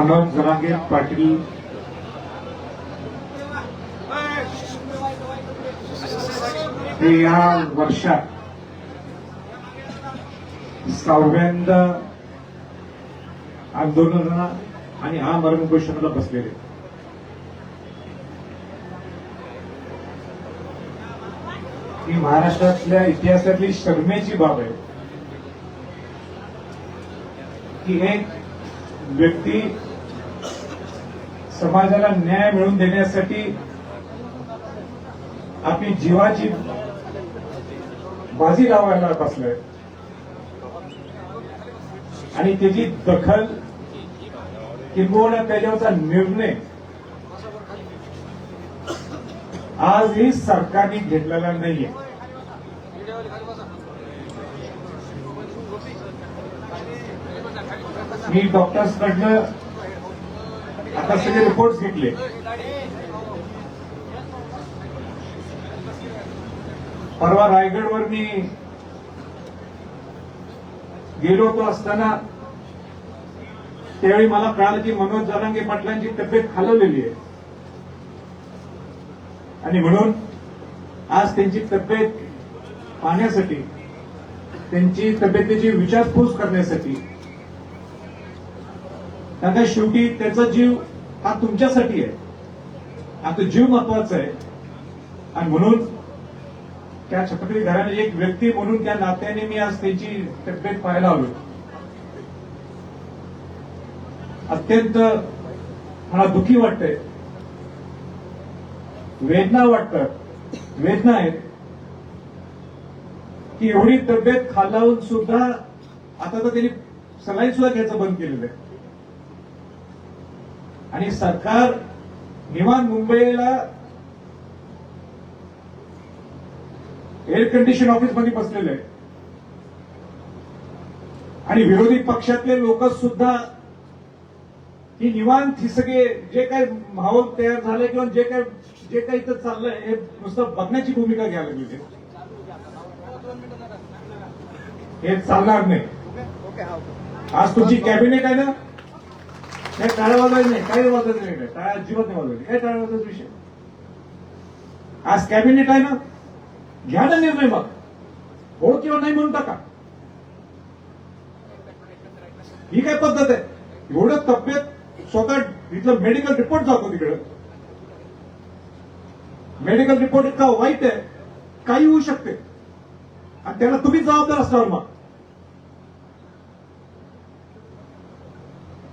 मनोज जरांगे पाटील। हे या वर्षात सहाव्यांदा आंदोलना आणि आमरण उपोषणाला बसलेले. ही महाराष्ट्रातल्या इतिहासातली शर्मेची बाब आहे. की एक व्यक्ती समाजाला न्याय मिळवून देण्यासाठी आपली जीवाची बाजी लावायला बसलाय. आणि त्याची दखल किंबहुना त्याच्यावरचा निर्णय आजही सरकारने घेतलेला नाहीये. मी डॉक्टर्सकडनं आता सगळे रिपोर्ट घेतले. परवा रायगडवर मी गेलो होतो असताना त्यावेळी मला कळालं की मनोज जरांगे पाटलांची तब्येत खालवलेली आहे. आणि म्हणून आज त्यांची तब्येत पाहण्यासाठी त्यांची तब्येतीची विचारपूस करण्यासाठी आता शेवटी त्याचा जीव हा तुमच्यासाठी आहे. आता जीव महत्त्वाचा आहे. आणि म्हणून त्या छत्रपती घराने एक व्यक्ती म्हणून त्या नात्याने मी आज त्यांची तब्येत पाहायला आलो अत्यंत मला दुखी वाटतंय. वेदना वाटतात. वेदना आहेत. की एवढी तब्येत खालावून सुद्धा आता तर त्यांनी सलाईन सुद्धा घ्यायचं बंद केलेलं आहे. आणि सरकार निवान मुंबईला एअर कंडिशन ऑफिसमध्ये बसलेलं आहे. आणि विरोधी पक्षातले लोक सुद्धा ही निवांत ही सगळे जे काही माहोल तयार झाले किंवा जे काही जे काही इथं चाललंय हे नुसतं बघण्याची भूमिका घ्यायला लागली. हे चालणार नाही. आज तुमची कॅबिनेट आहे ना? काय टाळ्या वाजवायचं नाही काही वाजवायचं नाही टाळ्या अजिबात नाही वाजवायची. काय टाळ्या वाजवायचा विषय. आज कॅबिनेट आहे ना? घ्या ना निर्णय मग. हो किंवा नाही म्हणून टाका. ही काय पद्धत आहे? एवढं तब्येत स्वतः इथलं मेडिकल रिपोर्ट जातो तिकडं. मेडिकल रिपोर्ट इतका वाईट आहे काही होऊ शकते. आणि त्याला तुम्ही जबाबदार असणार मग.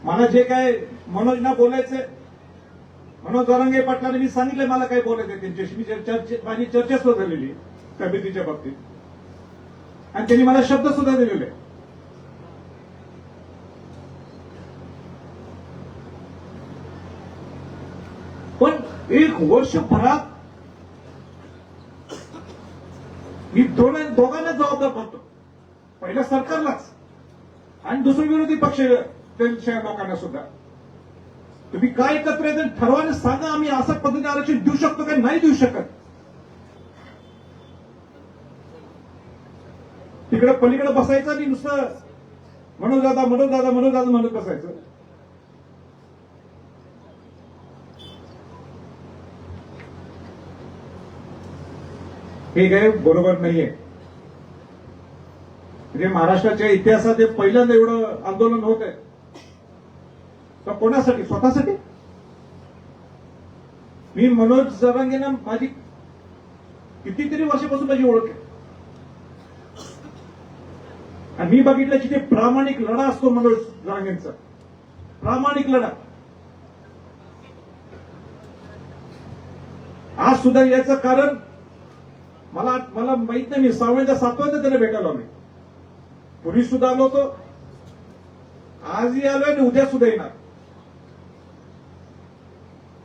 मला जे काय मनोजना बोलायचंय मनोज जरांगे पाटलाने मी सांगितलं मला काय बोलायचंय त्यांच्याशी. मी चर्चे माझी चर्चा सुद्धा झालेली तब्येतीच्या बाबतीत. आणि त्यांनी मला शब्द सुद्धा दिलेले. पण एक वर्षभरात मी दोन दोघांना जबाबदार करतो पहिला सरकारलाच. आणि दुसरं विरोधी पक्ष त्यांच्या लोकांना सुद्धा तुम्ही काय एकत्र येते ठरवाने सांगा आम्ही असं पद्धतीने आरक्षण देऊ शकतो का नाही देऊ शकत. तिकडे पलीकडे बसायचं आणि नुसतं म्हणून दादा म्हणून दादा म्हणून दादा म्हणत बसायचं. हे काय बरोबर नाहीये. म्हणजे महाराष्ट्राच्या इतिहासात हे पहिल्यांदा एवढं आंदोलन होत आहे का कोणासाठी? स्वतःसाठी? मी मनोज जरांगेना माझी कितीतरी वर्षापासून माझी ओळख आहे. आणि मी बघितलं की ते प्रामाणिक लढा असतो मनोज जरांगेंचा. प्रामाणिक लढा. आज सुद्धा याचं कारण मला मला माहीत नाही मी सहाव्यांदा सातव्यांदा त्याला भेटायला मी पूर्वी सुद्धा आलो होतो. आजही आलोय आणि उद्या सुद्धा येणार.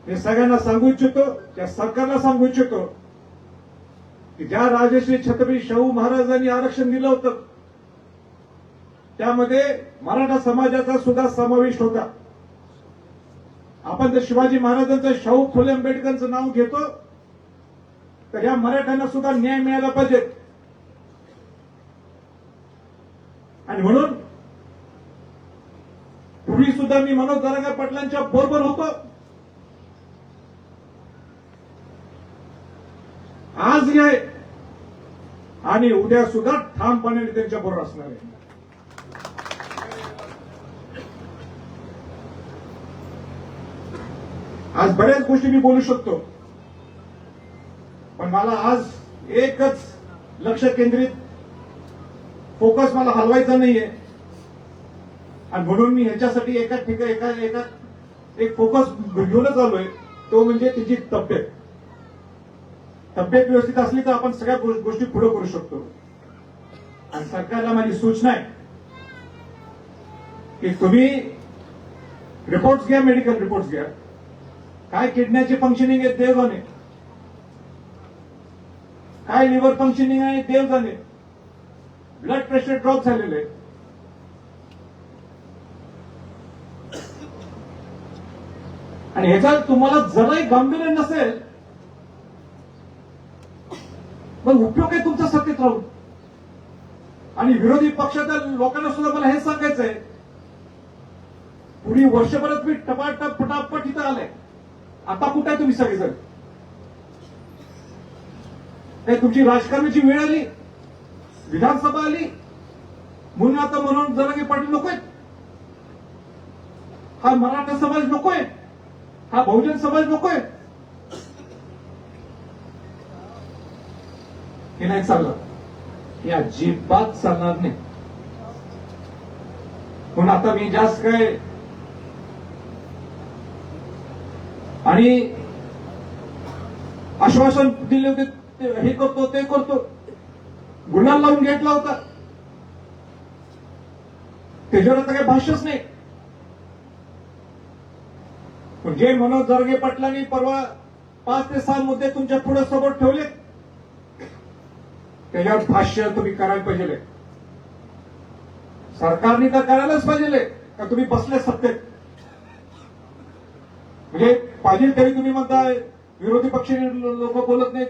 मी सगळ्यांना सांगू इच्छितो त्या सरकारला सांगू इच्छितो की ज्या राजश्री छत्रपती शाहू महाराजांनी आरक्षण दिलं होतं त्यामध्ये मराठा समाजाचा सुद्धा समावेश होता. आपण जर शिवाजी महाराजांचं शाहू फुले आंबेडकरांचं नाव घेतो तर या मराठ्यांना सुद्धा न्याय मिळाला पाहिजे. आणि म्हणून पूर्वी सुद्धा मी मनोज दरंगा पाटलांच्या बरोबर होतो. आज आहे आणि उद्या सुद्धा ठामपणे त्यांच्या बरोबर असणार आहे. आज बऱ्याच गोष्टी मी बोलू शकतो पण मला आज एकच लक्ष केंद्रित फोकस मला हलवायचा नाहीये. आणि म्हणून मी ह्याच्यासाठी एका ठिकाणी एका एका एक फोकस घेऊनच आलोय तो म्हणजे तिची तब्येत. तब्येत व्यवस्थित असली तर आपण सगळ्या गोष्टी पुढे करू शकतो. आणि सरकारला माझी सूचना आहे की तुम्ही रिपोर्ट्स घ्या मेडिकल रिपोर्ट्स घ्या. काय किडन्याचे फंक्शनिंग आहे देव जाणे. काय लिव्हर फंक्शनिंग आहे देव जाणे. ब्लड प्रेशर ड्रॉप झालेलं आहे. आणि ह्याच्यात तुम्हाला जराही गांभीर्य नसेल मग उपयोग आहे तुमचा सत्तेत राहून आणि विरोधी पक्षाच्या लोकांना सुद्धा मला हे सांगायचंय. पुढील वर्षभरात मी टपाटप पटापट इथं आलाय. आता कुठे आहे तुम्ही सगळेजण काय तुमची राजकारणाची वेळ आली विधानसभा आली म्हणून आता म्हणून जरांगे पाटील नकोय हा मराठा समाज नकोय हा बहुजन समाज नकोय हे नाही चाललं. हे अजिबात चालणार नाही. पण आता मी जास्त काय आणि आश्वासन दिले होते ते हे करतो ते करतो. गुन्हा लावून घेतला होता. त्याच्यावर आता काही भाष्यच नाही. पण जे मनोज जरगे पाटलांनी परवा पाच ते सहा मुद्दे तुमच्यापुढे सोबत ठेवलेत त्याच्यावर भाष्य तुम्ही करायला पाहिजे. सरकारने तर करायलाच पाहिजे का तुम्ही बसले सत्तेत? म्हणजे पाहिजे तरी तुम्ही म्हणताय विरोधी पक्ष लोक बोलत नाहीत.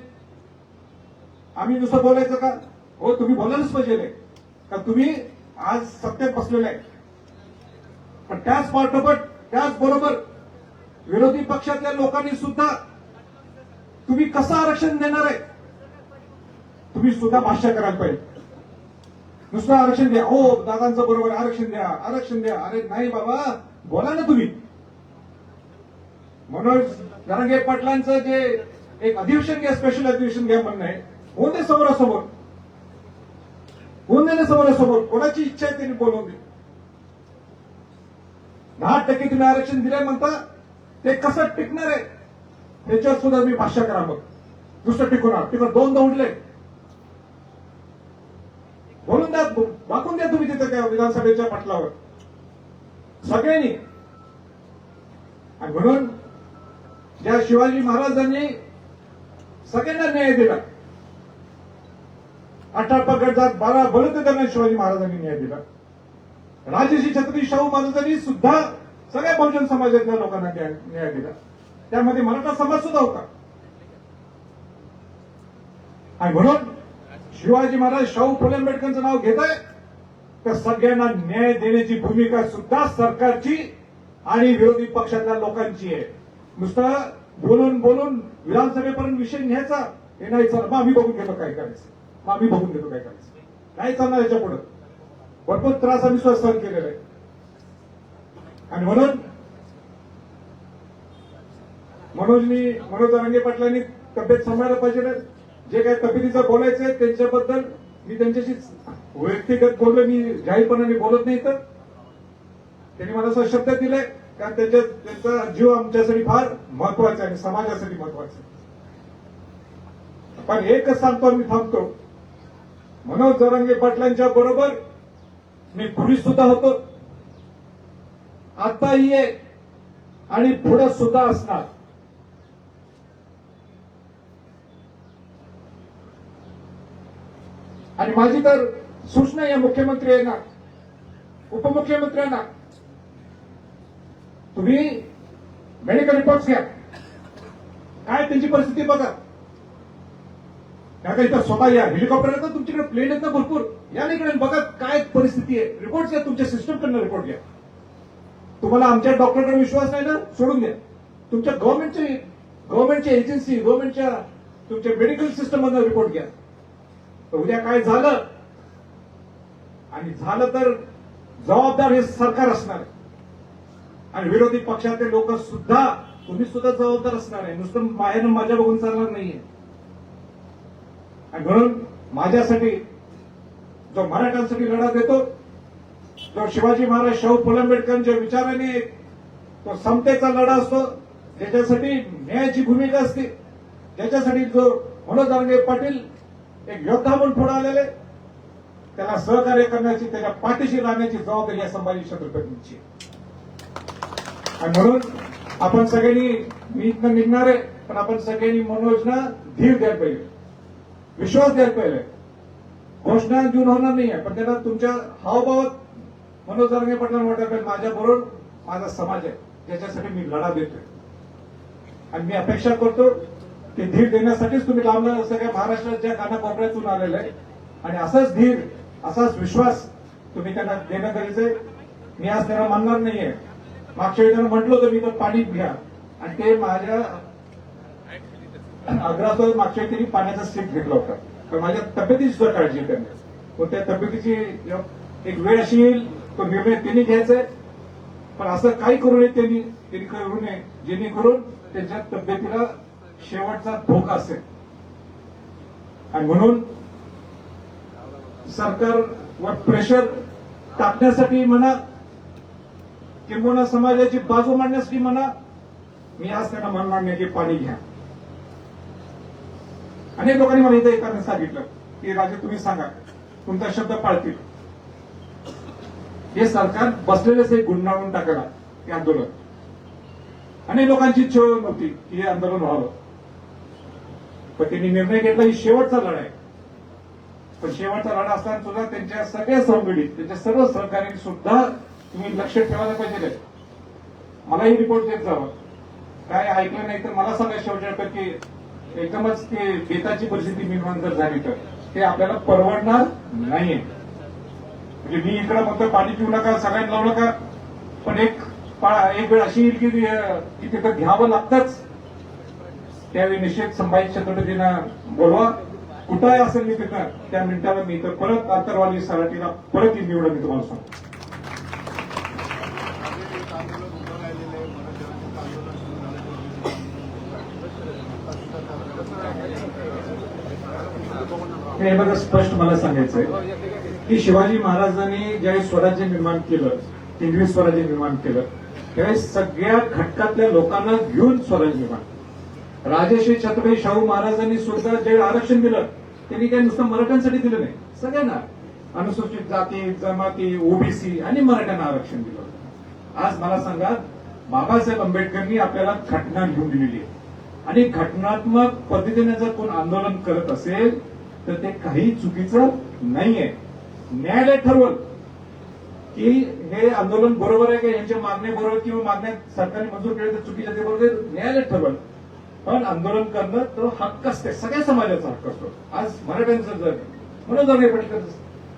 आम्ही नुसतं बोलायचं का? हो तुम्ही बोलायलाच पाहिजे. का तुम्ही आज सत्तेत बसलेले आहे? पण त्याच पाठोपाठ त्याच बरोबर विरोधी पक्षातल्या लोकांनी सुद्धा तुम्ही कसं आरक्षण देणार आहे? तुम्ही सुद्धा भाष्य करायला पाहिजे नुसतं आरक्षण द्या. हो दादांचं बरोबर आरक्षण द्या आरक्षण द्या. अरे नाही बाबा बोला ना तुम्ही. मनोज जरांगे पाटलांचं जे एक अधिवेशन घ्या स्पेशल अधिवेशन घ्या म्हणणं आहे. होऊन दे समोरासमोर. होऊन दे ना समोरासमोर. कोणाची इच्छा आहे त्यांनी बोलवून दे. दहा टक्के तुम्ही आरक्षण दिलंय म्हणता ते कसं टिकणार आहे? त्याच्यावर सुद्धा मी भाष्य करा मग. दुसरं टिकून टिकून दोन दौडले बोलून द्या वाकून द्या तुम्ही तिथं त्या विधानसभेच्या पटलावर. सगळ्यांनी. आणि म्हणून ज्या शिवाजी महाराजांनी सगळ्यांना न्याय दिला अठरा पकडतात बारा बलत त्यांना शिवाजी महाराजांनी न्याय दिला. राजेशी छत्रपती शाहू महाराजांनी सुद्धा सगळ्या बहुजन समाजातल्या लोकांना न्याय दिला. त्यामध्ये मराठा समाज सुद्धा होता. आणि म्हणून शिवाजी महाराज शाहू फुले आंबेडकरांचं नाव घेत आहे तर सगळ्यांना न्याय देण्याची भूमिका सुद्धा सरकारची आणि विरोधी पक्षातल्या लोकांची आहे. नुसतं बोलून बोलून विधानसभेपर्यंत विषय न्यायचा हे नाही चालत. मग आम्ही बघून घेतो काय करायचं. मग आम्ही बघून घेतो काय करायचं. नाही चालणार याच्यापुढे. भरपूर त्रास आम्ही स्वतः सहन केलेला आहे. आणि म्हणून मनोजनी मनोज रंगे पाटलांनी तब्येत सांभाळायला पाहिजे जे काही तब्येतीचं बोलायचंय त्यांच्याबद्दल मी त्यांच्याशी व्यक्तिगत बोललो मी जाहीरपणाने बोलत नाही तर त्यांनी मला असा शब्द दिलाय कारण त्यांच्या त्यांचा जीव आमच्यासाठी फार महत्त्वाचा आहे आणि समाजासाठी महत्त्वाचा आहे. पण एकच सांगतो मी थांबतो. मनोज जरांगे पाटलांच्या बरोबर मी पूर्वी सुद्धा होतो. आताही आहे आणि पुढे सुद्धा असणार. आणि माझी तर सूचना या मुख्यमंत्री यांना उपमुख्यमंत्र्यांना तुम्ही मेडिकल रिपोर्ट घ्या. काय त्यांची परिस्थिती बघा. काय इथं स्वतः या हेलिकॉप्टर येतात तुमच्याकडे प्लेन आहेत ना भरपूर. या इकडे बघा काय परिस्थिती आहे. रिपोर्ट घ्या तुमच्या सिस्टमकडनं रिपोर्ट घ्या. तुम्हाला आमच्या डॉक्टरकडे विश्वास नाही ना? सोडून द्या. तुमच्या गव्हर्नमेंटची गव्हर्नमेंटच्या एजन्सी गव्हर्नमेंटच्या तुमच्या मेडिकल सिस्टम मधून रिपोर्ट घ्या. तर उद्या काय झालं? आणि झालं तर जबाबदार हे सरकार असणार आहे. आणि विरोधी पक्षाचे लोक सुद्धा तुम्ही सुद्धा जबाबदार असणार आहे. नुसतं बाहेर माझ्या बघून चालणार नाहीये. आणि म्हणून माझ्यासाठी जो मराठ्यांसाठी लढा देतो जो शिवाजी महाराज शाहू फुले आंबेडकरांच्या विचाराने तो समतेचा लढा असतो ज्याच्यासाठी न्यायाची भूमिका असते. ज्याच्यासाठी जो मनोज दानवे पाटील एक योद्धा म्हणून पुढे आलेले. त्याला सहकार्य करण्याची त्याच्या पाठीशी राहण्याची जबाबदारी या संभाजी छत्रपतींची आणि म्हणून आपण सगळ्यांनी मी इथनं निघणार आहे पण आपण सगळ्यांनी मनोजना धीर द्यायला पाहिजे. विश्वास द्यायला पाहिजे. घोषणा देऊन होणार नाहीये पण त्यांना तुमच्या हावभावात मनोज दानवे पाटलांना वाटायला पाहिजे माझ्या बरोबर माझा समाज आहे ज्याच्यासाठी मी लढा देतोय. आणि मी अपेक्षा करतो ते धीर देण्यासाठीच तुम्ही लांब सगळ्या महाराष्ट्राच्या कानाकोपऱ्यातून आलेलं आहे आणि असाच धीर असाच विश्वास तुम्ही त्यांना देणं गरजेचं आहे. मी आज त्यांना मानणार नाहीये. मागच्या वेळी त्यांना म्हटलं होतं मी तर पाणी घ्या. आणि ते माझ्या आग्रहासोबत मागच्या वेळी त्यांनी पाण्याचा सीट घेतला होता. तर माझ्या तब्येतीची सुद्धा काळजी आहे मग त्या तब्येतीची एक वेळ अशी येईल तो निर्णय त्यांनी घ्यायचा आहे. पण असं काही करू नये त्यांनी त्यांनी करू नये. जेणेकरून त्यांच्या तब्येतीला शेवटचा धोका असेल. आणि म्हणून सरकारवर प्रेशर टाकण्यासाठी म्हणा किंबहुना समाजाची बाजू मांडण्यासाठी म्हणा मी आज त्यांना मन मांडणे की पाणी घ्या. अनेक लोकांनी मला इथं एकाने सांगितलं की राजे तुम्ही सांगा तुमचा शब्द पाळतील. हे सरकार बसलेलेच हे गुंडाळून टाकायला हे आंदोलन. अनेक लोकांची इच्छा नव्हती की हे आंदोलन व्हावं. पण त्यांनी निर्णय घेतला ही शेवटचा लढा आहे. पण शेवटचा लढा असताना सुद्धा त्यांच्या सगळ्या संघटित त्यांच्या सर्व सहकार्यांनी सुद्धा तुम्ही लक्ष ठेवायला पाहिजे. मलाही रिपोर्ट देत जावं. काय ऐकलं नाही तर मला सांगा शेवटच्या की एकदमच ते बेताची परिस्थिती निर्माण जर झाली तर ते आपल्याला परवडणार नाहीये. म्हणजे मी इकडं फक्त पाणी पिऊ नका सगळ्यांना लावू नका पण एक एक वेळ अशी येईल की की तिथं घ्यावं लागतंच. त्यावेळी निश्चित संभाजी छत्रपतींना बोलवा. कुठंही असेल मी तिथं त्या मिनिटाला मी तर परत आंतरवाली सराटीला परत येऊन निवडून मी तुम्हाला सांगतो. हे बघा स्पष्ट मला सांगायचंय की शिवाजी महाराजांनी ज्यावेळी स्वराज्य निर्माण केलं हिंदवी स्वराज्य निर्माण केलं त्यावेळेस सगळ्या घटकातल्या लोकांना घेऊन स्वराज्य निर्माण राजश्री छत्रपती शाहू महाराजांनी सुद्धा जे आरक्षण दिलं त्यांनी काही नुसतं मराठ्यांसाठी दिलं नाही. सगळ्यांना. अनुसूचित जाती जमाती ओबीसी आणि मराठ्यांना आरक्षण दिलं. आज मला सांगा बाबासाहेब आंबेडकरनी आपल्याला घटना लिहून दिलेली आहे. आणि घटनात्मक पद्धतीने जर कोण आंदोलन करत असेल तर ते काही चुकीचं नाहीये. न्यायालय ठरवल की हे आंदोलन बरोबर आहे का यांच्या मागण्या बरोबर किंवा मागण्या सरकारने मंजूर केले तर चुकीच्या ते बरोबर न्यायालय ठरवल. पण आंदोलन करणं तो हक्क असते. सगळ्या समाजाचा हक्क असतो. आज मराठ्यांचं जर म्हणून जर पटकन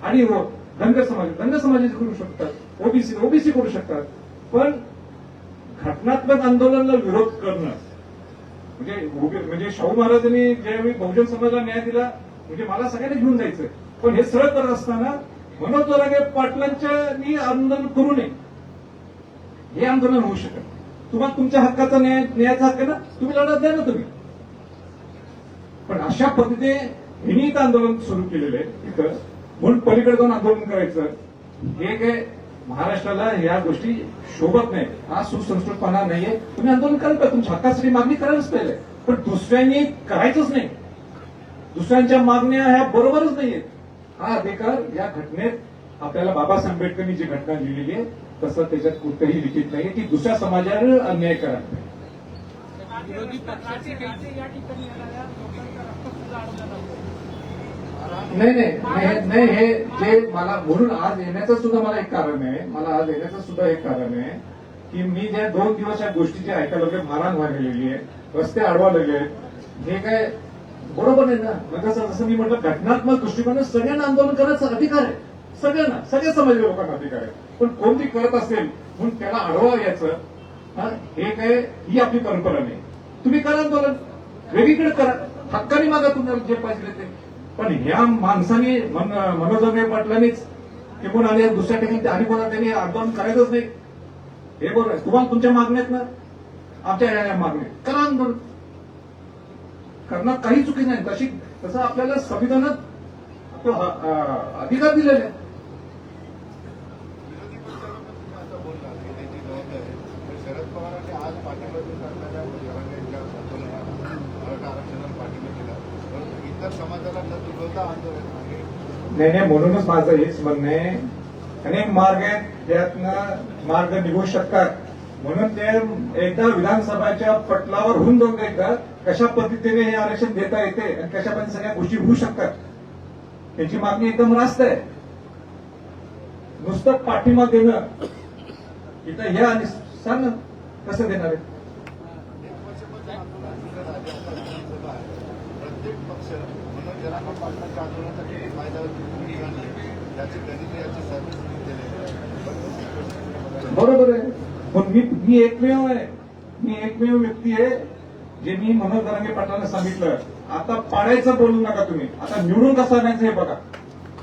आणि हो धनगर समाज धनगर समाजाचे करू शकतात. ओबीसी ओबीसी करू शकतात. पण घटनात्मक आंदोलनाला विरोध करणं. म्हणजे म्हणजे शाहू महाराजांनी ज्यावेळी बहुजन समाजाला न्याय दिला म्हणजे मला सगळ्यांना घेऊन जायचं. पण हे सरळ करत असताना मनोज जरांगे पाटलांच्या आंदोलन करू नये. हे आंदोलन होऊ शकत तुम्हाला तुमच्या हक्काचा न्याय न्यायाचा हक्क ना? तुम्ही लढत द्या ना तुम्ही. पण अशा पद्धतीने हिनी इथं आंदोलन सुरू केलेलं आहे इथं. म्हणून पलीकडे जाऊन आंदोलन करायचं. हे काय महाराष्ट्राला या गोष्टी शोभत नाही हा सुसंस्कृतपणा नाहीये. तुम्ही आंदोलन करायला पाहिजे तुमच्या हक्कासाठी मागणी करायलाच पाहिजे. पण दुसऱ्यांनी करायचंच नाही. दुसऱ्यांच्या मागण्या ह्या बरोबरच नाहीयेत. हा अधिकार या घटनेत आपल्याला बाबासाहेब आंबेडकरनी जी घटना लिहिलेली आहे तसं त्याच्यात कुठेही लिखित नाहीये. की दुसऱ्या समाजावर अन्याय करा विरोधी पक्षाचे काही या ठिकाणी येणाऱ्या लोकांचा रक्त सुद्धा अडवला जातो नाही नाही नाही नाही, हे जे मला म्हणून आज येण्याचं सुद्धा मला एक कारण आहे. मला आज येण्याचं सुद्धा एक कारण आहे की मी ज्या दोन दिवस या गोष्टीची ऐकायला लागले मारहाण व्हायला आहे रस्ते अडवा लागले हे काय बरोबर नाही ना? मग जसं जसं मी म्हटलं घटनात्मक दृष्टिकोनात सगळ्यांना आंदोलन करायचा अधिकार आहे. सगळ्यांना सगळ्या समाजाच्या लोकांना अधिकार आहे. पण कोणती करत असेल म्हणून त्याला अडवा यायचं. हे काय ही आपली परंपरा नाही. तुम्ही करा आंदोलन वेगळीकडे करा. हक्काने मागा तुम्हाला जे पाहिजे ते. पण ह्या माणसाने मन पाटलानेच जगणे पाटलांनीच आले दुसऱ्या ठिकाणी आणि कोणा त्यांनी आंदोलन करायचंच नाही. हे बरोबर तुम्हाला तुमच्या मागण्यात ना? आमच्या या मागण्या करा आंदोलन. करणं काही चुकी नाही. तशी तसं आपल्याला संविधानात तो अधिकार दिलेला आहे विरोधी पक्षाला पण तुम्ही असं बोलला की त्याची जबाबदारी आहे. पण शरद पवारांनी आज पाठिंबा देऊन सरकारच्या जरांगेच्या आंदोलनाला मराठा आरक्षणाला पाठिंबा दिला परंतु इतर समाजाला न दुभवता आंदोलन आहे नाही नाही म्हणूनच माझं हेच म्हणणं आहे. अनेक मार्ग आहेत त्यातनं मार्ग निघू शकतात. म्हणून ते एकदा विधानसभाच्या पटलावर होऊन जाऊन एकदा कशा पद्धतीने हे आरक्षण देता येते आणि कशा पद्धतीने सगळ्या गोष्टी होऊ शकतात त्याची मागणी एकदम रास्त आहे. नुसतं पाठिंबा देणं इथं हे आणि सांग कसं देणार आहे एक वर्षापासून आंदोलन सुरू आहे. राज्यात विधानसभा आहे. प्रत्येक पक्ष मनोज जरांगे पाटलांच्या आंदोलनासाठी एक फायदा भूमिका आणली त्याची गणित याची सर्व्हिस दिलेली आहे पण ती गोष्ट बरोबर आहे. पण मी मी एकमेव आहे. मी एकमेव व्यक्ती आहे जे मी मनोज दरांगे पाटलांना सांगितलं. आता पाडायचं बोलू नका तुम्ही. आता निवडून कसं आणायचं हे बघा.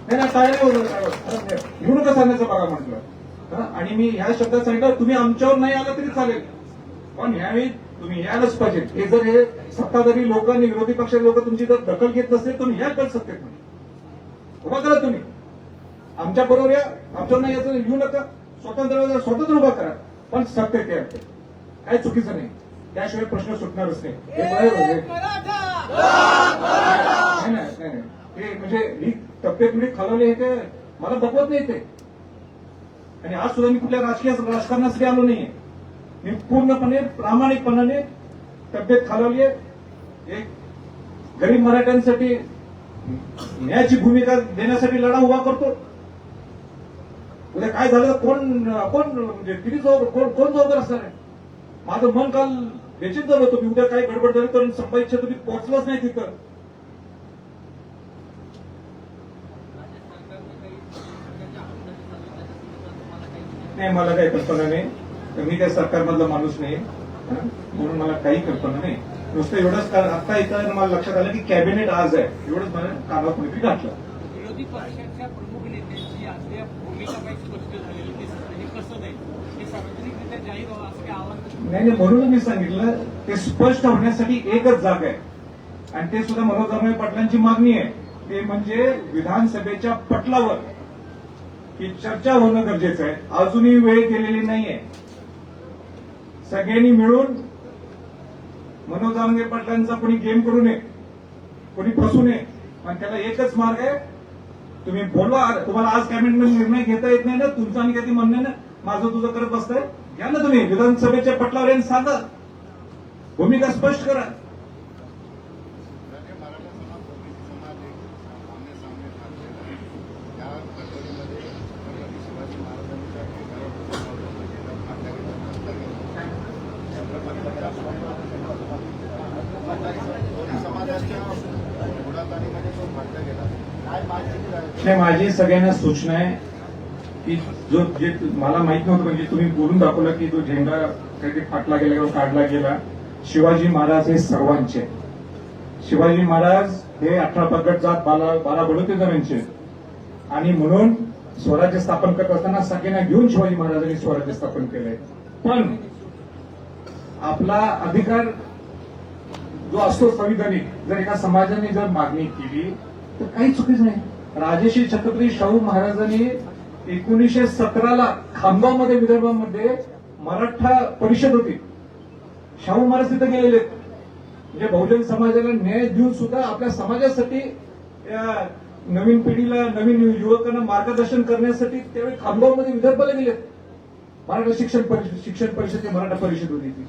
नाही ना काय नाही निवडून कसं आणायचं बघा म्हटलं. आणि मी ह्या शब्दात सांगितलं तुम्ही आमच्यावर नाही आलं तरी चालेल. पण ह्यावेळी तुम्ही यायलाच पाहिजे. हे जर हे सत्ताधारी लोक आणि विरोधी पक्षाचे लोक तुमची जर दखल घेत नसतील तुम्ही या कल सत्तेत उभा करा तुम्ही. आमच्या बरोबर या. आमच्यावर याचं येऊ नका. स्वतंत्र स्वतंत्र उभा करा. पण सत्य ते आहे. काय चुकीचं नाही. त्याशिवाय प्रश्न सुटणारच नाही. हे. हे म्हणजे ही तब्येत पिढी खालवली आहे ते मला बघवत नाही ते. आणि आज सुद्धा मी कुठल्या राजकीय राजकारणासाठी आलो नाहीये. मी पूर्णपणे प्रामाणिकपणाने तब्येत खालवली आहे. एक गरीब मराठ्यांसाठी न्यायाची भूमिका देण्यासाठी लढा उभा करतो. उद्या काय झालं कोण कोण म्हणजे किती जबाब कोण कोण जबाबदार असणार आहे? माझं मन काल बेचित झालं होतं मी उद्या काही गडबड झाली तर संपाईच्या तुम्ही पोहोचलंच नाही तिथं. नाही मला काही कल्पना नाही. तर मी काही सरकारमधला माणूस नाही? म्हणून मला काही कल्पना नाही. नुसतं एवढंच का- आता इथं मला लक्षात आलं की कॅबिनेट आज आहे. एवढंच मला कुणीतरी घातलं. विरोधी पक्षाच्या प्रमुख नेत्यांची अद्याप भूमिका काही स्पष्ट झालेली दिसत हे कसं नाही हे सार्वजनिकरित्या जाहीर व्हावं असं काही आवाहन नाही नाही म्हणून मी सांगितलं ते स्पष्ट होण्यासाठी एकच जागा आहे. आणि ते सुद्धा मनोज जारंगे पाटलांची मागणी आहे. ते म्हणजे विधानसभेच्या पटलावर ही चर्चा होणं गरजेचं आहे. अजूनही वेळ गेलेली नाहीये. सगळ्यांनी मिळून मनोज जारंगे पाटलांचा कोणी गेम करू नये कोणी फसू नये पण त्याला एकच मार्ग आहे. तुम्ही बोलवा तुम्हाला आज कॅबिनेट निर्णय घेता येत नाही ना तुमचं आणि काही म्हणणं ना माझं तुझं करत बसतंय. घ्या ना तुम्ही विधानसभेच्या पटलावर येऊन सांगा. भूमिका स्पष्ट करा राज्य मराठा समाज ओबीसी समाज एक आमने सामने ठाकलेला आहे या घटनेमध्ये छत्रपती शिवाजी महाराजांच्या ठिकाणी फाटल्या गेल्या दोन्ही समाजाच्या पुढाकारीमध्ये तो फाटला गेला काय माहिती आहे नाही माझी सगळ्यांना सूचना आहे की जो जे मला माहीत नव्हतं म्हणजे तुम्ही बोलून दाखवलं की तो झेंडा काहीतरी फाटला गेला किंवा काढला गेला शिवाजी महाराज हे सर्वांचे शिवाजी महाराज हे अठरा प्रगट जात बारा बारा बडोतेदारांचे आहेत. आणि म्हणून स्वराज्य स्थापन करत असताना सगळ्यांना घेऊन शिवाजी महाराजांनी स्वराज्य स्थापन केलंय पण आपला अधिकार जो असतो संविधानिक जर एका समाजाने जर मागणी केली तर काही चुकीच नाही. राजेशी छत्रपती शाहू महाराजांनी एकोणीसशे सतराला खामगावमध्ये विदर्भामध्ये मराठा परिषद होती. शाहू महाराज तिथे गेलेले. म्हणजे बहुजन समाजाला न्याय देऊन सुद्धा आपल्या समाजासाठी नवीन पिढीला नवीन युवकांना मार्गदर्शन करण्यासाठी त्यावेळी खामगावमध्ये विदर्भाला गेले मराठा शिक्षण परिषद शिक्षण परिषद मराठा परिषद होती ती.